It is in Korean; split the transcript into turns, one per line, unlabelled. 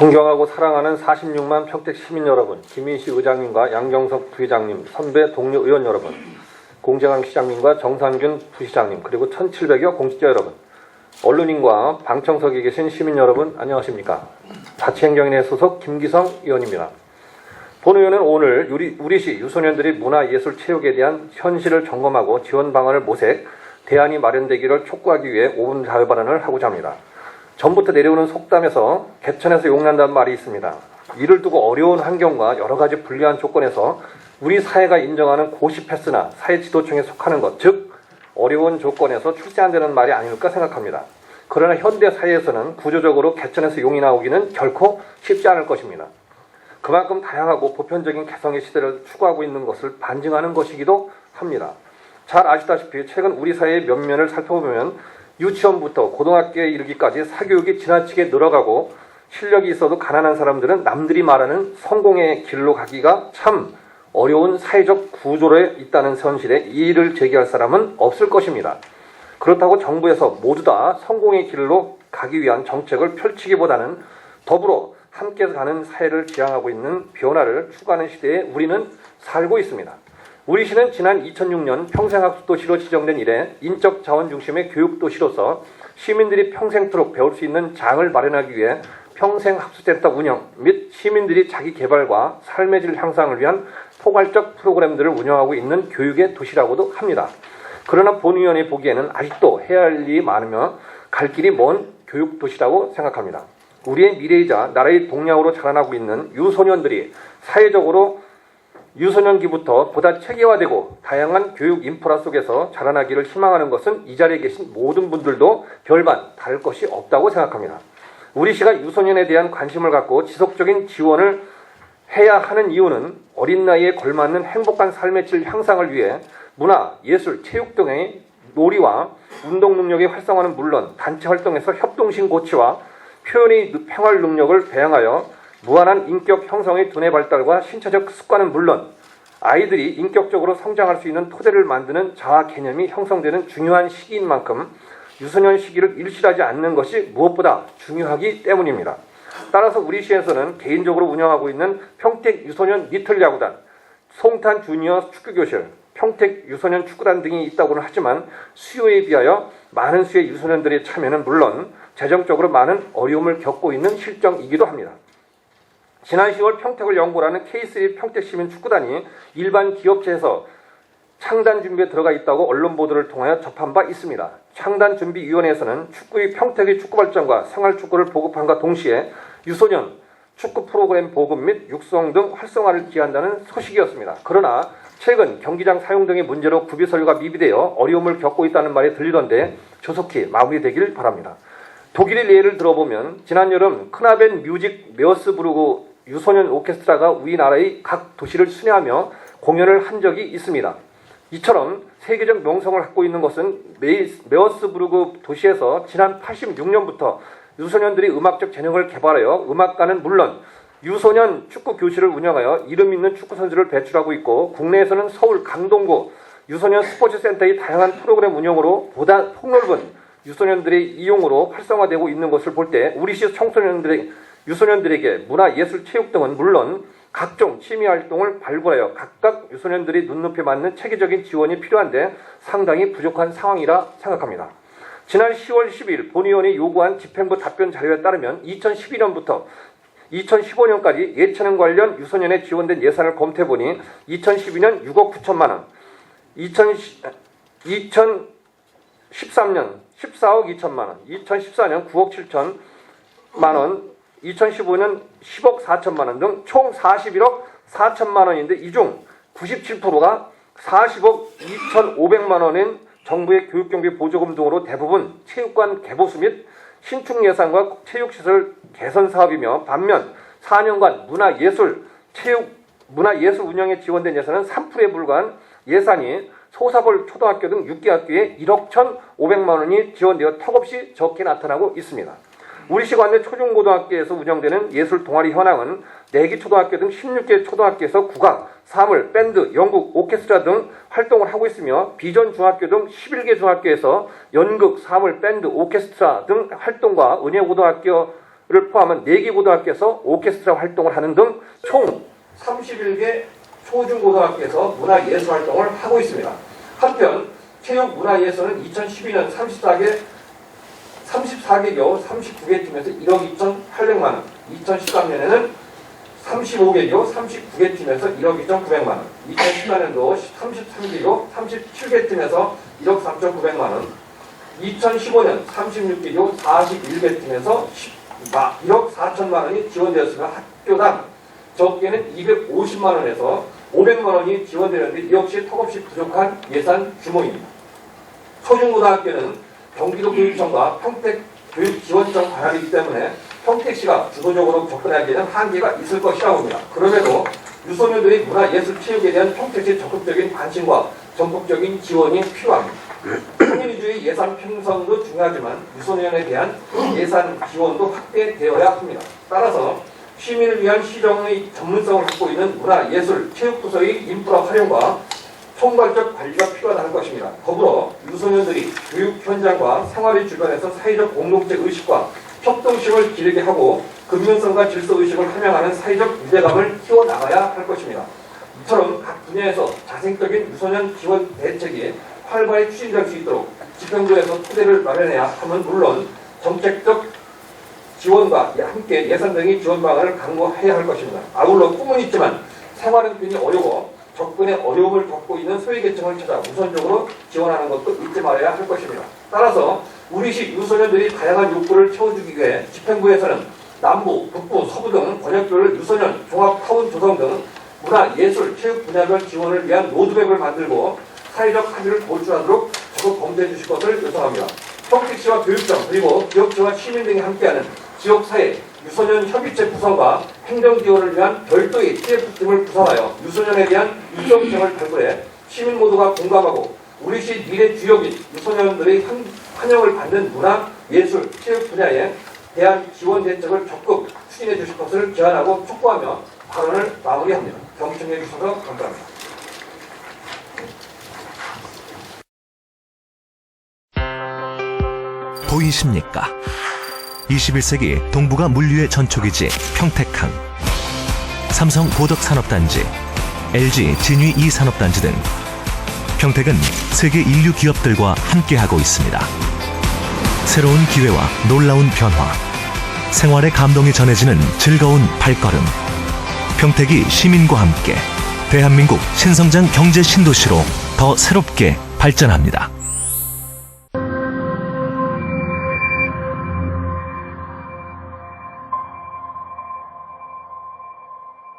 존경하고 사랑하는 46만 평택 시민 여러분, 김인식 의장님과 양경석 부회장님, 선배 동료 의원 여러분, 공재강 시장님과 정상균 부시장님, 그리고 1,700여 공직자 여러분, 언론인과 방청석에 계신 시민 여러분, 안녕하십니까? 자치행정인의 소속 김기성 의원입니다. 본 의원은 오늘 우리, 우리시 유소년들이 문화예술 체육에 대한 현실을 점검하고 지원 방안을 모색, 대안이 마련되기를 촉구하기 위해 5분 자유 발언을 하고자 합니다. 전부터 내려오는 속담에서 개천에서 용난다는 말이 있습니다. 이를 두고 어려운 환경과 여러 가지 불리한 조건에서 우리 사회가 인정하는 고시 패스나 사회 지도층에 속하는 것, 즉 어려운 조건에서 출세한다는 말이 아닐까 생각합니다. 그러나 현대 사회에서는 구조적으로 개천에서 용이 나오기는 결코 쉽지 않을 것입니다. 그만큼 다양하고 보편적인 개성의 시대를 추구하고 있는 것을 반증하는 것이기도 합니다. 잘 아시다시피 최근 우리 사회의 면면을 살펴보면 유치원부터 고등학교에 이르기까지 사교육이 지나치게 늘어가고 실력이 있어도 가난한 사람들은 남들이 말하는 성공의 길로 가기가 참 어려운 사회적 구조에 있다는 현실에 이의를 제기할 사람은 없을 것입니다. 그렇다고 정부에서 모두 다 성공의 길로 가기 위한 정책을 펼치기보다는 더불어 함께 가는 사회를 지향하고 있는 변화를 추구하는 시대에 우리는 살고 있습니다. 우리 시는 지난 2006년 평생학습도시로 지정된 이래 인적 자원 중심의 교육도시로서 시민들이 평생토록 배울 수 있는 장을 마련하기 위해 평생학습센터 운영 및 시민들이 자기 개발과 삶의 질 향상을 위한 포괄적 프로그램들을 운영하고 있는 교육의 도시라고도 합니다. 그러나 본위원이 보기에는 아직도 해야 할 일이 많으며 갈 길이 먼 교육 도시라고 생각합니다. 우리의 미래이자 나라의 동향으로 자라나고 있는 유소년들이 사회적으로 유소년기부터 보다 체계화되고 다양한 교육 인프라 속에서 자라나기를 희망하는 것은 이 자리에 계신 모든 분들도 별반 다를 것이 없다고 생각합니다. 우리 시가 유소년에 대한 관심을 갖고 지속적인 지원을 해야 하는 이유는 어린 나이에 걸맞는 행복한 삶의 질 향상을 위해 문화, 예술, 체육 등의 놀이와 운동 능력의 활성화는 물론 단체 활동에서 협동심 고취와 표현의 평활 능력을 배양하여 무한한 인격 형성의 두뇌 발달과 신체적 습관은 물론 아이들이 인격적으로 성장할 수 있는 토대를 만드는 자아 개념이 형성되는 중요한 시기인 만큼 유소년 시기를 일실하지 않는 것이 무엇보다 중요하기 때문입니다. 따라서 우리 시에서는 개인적으로 운영하고 있는 평택 유소년 리틀 야구단, 송탄 주니어 축구교실, 평택 유소년 축구단 등이 있다고는 하지만 수요에 비하여 많은 수의 유소년들의 참여는 물론 재정적으로 많은 어려움을 겪고 있는 실정이기도 합니다. 지난 10월 평택을 연구로 하는 K3 평택시민 축구단이 일반 기업체에서 창단 준비에 들어가 있다고 언론 보도를 통하여 접한 바 있습니다. 창단 준비위원회에서는 축구의 평택의 축구 발전과 생활 축구를 보급함과 동시에 유소년 축구 프로그램 보급 및 육성 등 활성화를 기한다는 소식이었습니다. 그러나 최근 경기장 사용 등의 문제로 구비 설계가 미비되어 어려움을 겪고 있다는 말이 들리던데 조속히 마무리되길 바랍니다. 독일의 예를 들어보면 지난 여름 크나벤 뮤직 메어스부르그 유소년 오케스트라가 우리나라의 각 도시를 순회하며 공연을 한 적이 있습니다. 이처럼 세계적 명성을 갖고 있는 것은 메어스부르그 도시에서 지난 86년부터 유소년들이 음악적 재능을 개발하여 음악가는 물론 유소년 축구 교실을 운영하여 이름 있는 축구 선수를 배출하고 있고 국내에서는 서울 강동구 유소년 스포츠 센터의 다양한 프로그램 운영으로 보다 폭넓은 유소년들의 이용으로 활성화되고 있는 것을 볼 때 우리 시 청소년들의 유소년들에게 문화, 예술, 체육 등은 물론 각종 취미 활동을 발굴하여 각각 유소년들이 눈높이에 맞는 체계적인 지원이 필요한데 상당히 부족한 상황이라 생각합니다. 지난 10월 10일 본의원이 요구한 집행부 답변 자료에 따르면 2012년부터 2015년까지 예체능 관련 유소년에 지원된 예산을 검토해보니 2012년 6억 9천만 원, 2013년 14억 2천만 원, 2014년 9억 7천만 원, 2015년 10억 4천만 원 등 총 41억 4천만 원인데 이 중 97%가 40억 2,500만 원인 정부의 교육경비 보조금 등으로 대부분 체육관 개보수 및 신축 예산과 체육시설 개선 사업이며 반면 4년간 문화예술, 체육, 문화예술 운영에 지원된 예산은 3%에 불과한 예산이 소사벌 초등학교 등 6개 학교에 1억 1,500만 원이 지원되어 턱없이 적게 나타나고 있습니다. 우리 시관내 초중고등학교에서 운영되는 예술 동아리 현황은 4개 초등학교 등 16개 초등학교에서 국악, 사물, 밴드, 연극, 오케스트라 등 활동을 하고 있으며 비전 중학교 등 11개 중학교에서 연극, 사물, 밴드, 오케스트라 등 활동과 은혜고등학교 포함한 4개 고등학교에서 오케스트라 활동을 하는 등 총 31개 초중고등학교에서 문화예술 활동을 하고 있습니다. 한편 체육문화예술은 2012년 34개 34개교 39개 팀에서 1억 2,800만 원, 2013년에는 35개교 39개 팀에서 1억 2,900만 원, 2014년도 33개교 37개 팀에서 1억 3,900만 원, 2015년 36개교 41개 팀에서 1억 4천만 원이 지원되었으며 학교당 적게는 250만 원에서 500만 원이 지원되는데 이 역시 턱없이 부족한 예산 규모입니다. 초중고등학교는 경기도 교육청과 평택 교육 지원청 관할이기 때문에 평택시가 주도적으로 접근하기에는 한계가 있을 것이라고 봅니다. 그럼에도 유소년들의 문화 예술 체육에 대한 평택시의 적극적인 관심과 전폭적인 지원이 필요합니다. 성인주의 예산 편성도 중요하지만 유소년에 대한 예산 지원도 확대되어야 합니다. 따라서 시민을 위한 시정의 전문성을 갖고 있는 문화 예술 체육부서의 인프라 활용과 총괄적 관리가 필요하다는 것입니다. 더불어 유소년들이 교육 현장과 생활의 주변에서 사회적 공동체 의식과 협동심을 기르게 하고 근면성과 질서 의식을 함양하는 사회적 유대감을 키워나가야 할 것입니다. 이처럼 각 분야에서 자생적인 유소년 지원 대책이 활발히 추진될 수 있도록 집행부에서 토대를 마련해야 하면 물론 정책적 지원과 함께 예산 등의 지원 방안을 강구해야 할 것입니다. 아울러 꿈은 있지만 생활 형편이 어려워 접근에 어려움을 겪고 있는 소외계층을 찾아 우선적으로 지원하는 것도 잊지 말아야 할 것입니다. 따라서 우리시 유소년들이 다양한 욕구를 채워주기 위해 집행부에서는 남부, 북부, 서부 등 권역별 유소년 종합타운 조성 등 문화, 예술, 체육 분야별 지원을 위한 로드맵을 만들고 사회적 합의를 도출하도록 적극 검토해 주실 것을 요청합니다. 평택시와 교육청 그리고 기업체와 시민 등이 함께하는 지역사회 유소년 협의체 구성과 행정 지원을 위한 별도의 TF팀을 구성하여 유소년에 대한 유정책을 발굴해 시민 모두가 공감하고 우리시 미래 주역인 유소년들의 환- 환영을 받는 문화, 예술, 체육 분야에 대한 지원 대책을 적극 추진해 주실 것을 제안하고 촉구하며 발언을 마무리합니다. 경청해 주셔서 감사합니다.
보이십니까? 21세기 동북아 물류의 전초기지 평택항 삼성 고덕산업단지 LG 진위 2 산업단지 등 평택은 세계 인류 기업들과 함께하고 있습니다. 새로운 기회와 놀라운 변화 생활의 감동이 전해지는 즐거운 발걸음 평택이 시민과 함께 대한민국 신성장 경제 신도시로 더 새롭게 발전합니다.